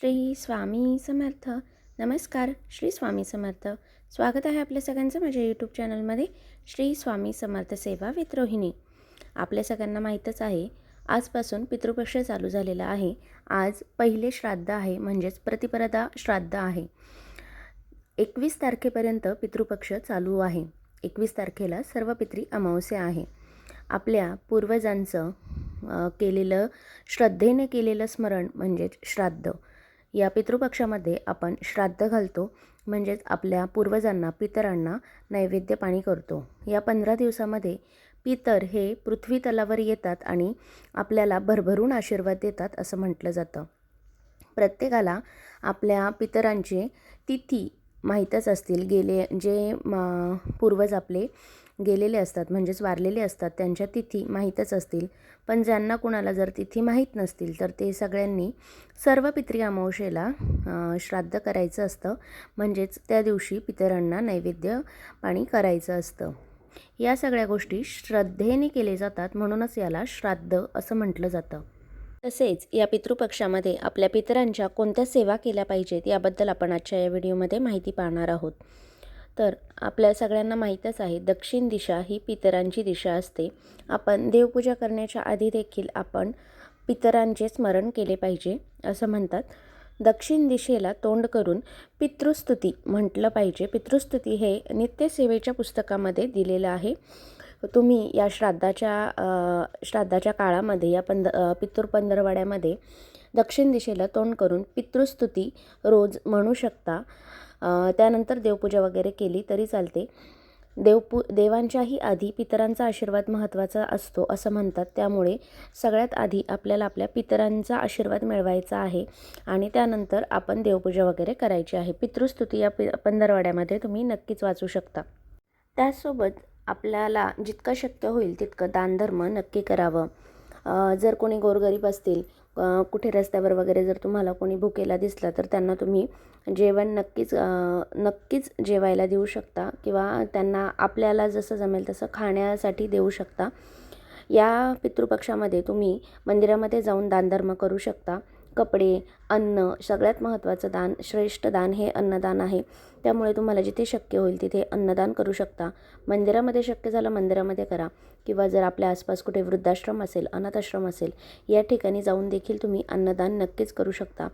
श्री स्वामी समर्थ. नमस्कार श्री स्वामी समर्थ. स्वागत आहे आपल्या सगळ्यांचं माझ्या यूट्यूब चॅनलमध्ये श्री स्वामी समर्थ सेवा विद्रोहिणी आपल्या सगळ्यांना माहीतच आहे आजपासून पितृपक्ष चालू झालेला आहे. आज पहिले श्राद्ध आहे म्हणजेच प्रतिपदा श्राद्ध आहे. एकवीस तारखेपर्यंत पितृपक्ष चालू आहे. एकवीस तारखेला सर्व पित्री अमावस्या आहे. आपल्या पूर्वजांचं केलेलं श्रद्धेने केलेलं स्मरण म्हणजेच श्राद्ध. या पितृपक्षामध्ये आपण श्राद्ध घालतो म्हणजेच आपल्या पूर्वजांना पितरांना नैवेद्य पाणी करतो. या पंधरा दिवसामध्ये पितर हे पृथ्वी तलावर येतात आणि आपल्याला भरभरून आशीर्वाद देतात असं म्हटलं जातं. प्रत्येकाला आपल्या पितरांचे तिथी माहीतच असतील. गेले जे पूर्वज आपले गेलेले असतात म्हणजेच वारलेले असतात त्यांच्या तिथी माहीतच असतील. पण ज्यांना कुणाला जर तिथी माहीत नसतील तर ते सगळ्यांनी सर्व पितृ अमावशेला श्राद्ध करायचं असतं. म्हणजेच त्या दिवशी पितरांना नैवेद्य पाणी करायचं असतं. या सगळ्या गोष्टी श्रद्धेने केले जातात म्हणूनच याला श्राद्ध असं म्हटलं जातं. तसेच या पितृपक्षामध्ये आपल्या पितरांच्या कोणत्या सेवा केल्या पाहिजेत याबद्दल आपण आजच्या या व्हिडिओमध्ये माहिती पाहणार आहोत. तर आपल्या सगळ्यांना माहीतच आहे दक्षिण दिशा ही पितरांची दिशा असते. आपण देवपूजा करण्याच्या आधी देखील आपण पितरांचे स्मरण केले पाहिजे असं म्हणतात. दक्षिण दिशेला तोंड करून पितृस्तुती म्हटलं पाहिजे. पितृस्तुती हे नित्यसेवेच्या पुस्तकामध्ये दिलेलं आहे. तुम्ही या श्राद्धाच्या श्राद्धाच्या काळामध्ये या पंध अ, पितृ पंधरवाड्यामध्ये दक्षिण दिशेला तोंड करून पितृस्तुती रोज म्हणू शकता. त्यानंतर देवपूजा वगैरे केली तरी चालते. देवपू देवांच्याही आधी पितरांचा आशीर्वाद महत्त्वाचा असतो असं म्हणतात. त्यामुळे सगळ्यात आधी आपल्याला आपल्या पितरांचा आशीर्वाद मिळवायचा आहे आणि त्यानंतर आपण देवपूजा वगैरे करायची आहे. पितृस्तुती या पि पंधरवाड्यामध्ये तुम्ही नक्कीच वाचू शकता. त्याचसोबत आपल्याला जितकं शक्य होईल तितकं दानधर्म नक्की करावं. जर कोणी गोरगरीब असतील कुठे रस्त्यावर वगैरे जर तुम्हाला कोणी भुकेला दिसला तर त्यांना तुम्ही जेवण नक्कीच नक्कीच जेवायला देऊ शकता किंवा त्यांना आपल्याला जसं जमेल तसं खाण्यासाठी देऊ शकता. या पितृपक्षामध्ये तुम्ही मंदिरामध्ये जाऊन दानधर्म करू शकता. कपडे अन्न सगळ्यात महत्त्वाचं दान श्रेष्ठ दान हे अन्नदान आहे. त्यामुळे तुम्हाला जिथे शक्य होईल तिथे अन्नदान करू शकता. मंदिरामध्ये शक्य झालं मंदिरामध्ये करा. किंवा जर आपल्या आसपास कुठे वृद्धाश्रम असेल अनाथाश्रम असेल या ठिकाणी जाऊन देखील तुम्ही अन्नदान नक्कीच करू शकता.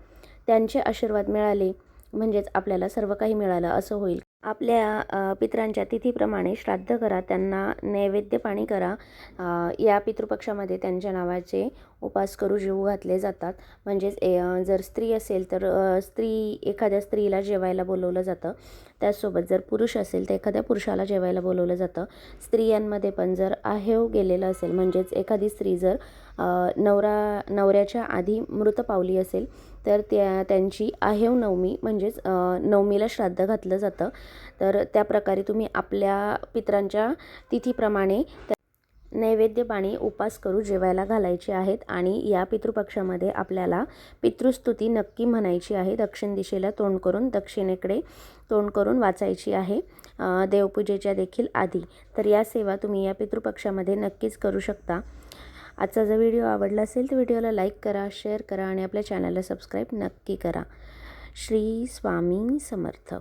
त्यांचे आशीर्वाद मिळाले म्हणजेच आपल्याला सर्व काही मिळालं असं होईल. आपल्या अ, पितरांच्या तिथीप्रमाणे श्राद्ध करा त्यांना नैवेद्य पाणी करा. या पितृपक्षामध्ये त्यांच्या नावाचे उपास करू जेवू घातले जातात. म्हणजेच ए जर स्त्री असेल तर स्त्री एखाद्या स्त्रीला जेवायला बोलवलं जातं. त्याचसोबत जर पुरुष असेल तर एखाद्या पुरुषाला जेवायला बोलवलं जातं. स्त्रियांमध्ये पण जर आहेव गेलेलं असेल म्हणजेच एखादी स्त्री जर नवरा नवऱ्याच्या आधी मृत पावली असेल तर त्या त्यांची आहेव नवमी म्हणजेच नवमीला श्राद्ध घातलं जातं. तर त्या प्रकारे तुम्ही आपल्या पितरांच्या तिथीप्रमाणे नैवेद्य पाणी उपास करू जेवायला घालायचे आहेत आणि या पितृपक्षामध्ये आपल्याला पितृस्तुती नक्की म्हणायची आहे. दक्षिण दिशेला तोंड करून दक्षिणेकडे तोंड करून वाचायची आहे. देवपूजेच्या देखील आधी. तर या सेवा तुम्ही या पितृपक्षामध्ये नक्कीच करू शकता. आजचा जर व्हिडिओ आवडला असेल तर व्हिडिओला लाईक करा शेअर करा आणि आपल्या चॅनलला सबस्क्राईब नक्की करा. श्री स्वामी समर्थ.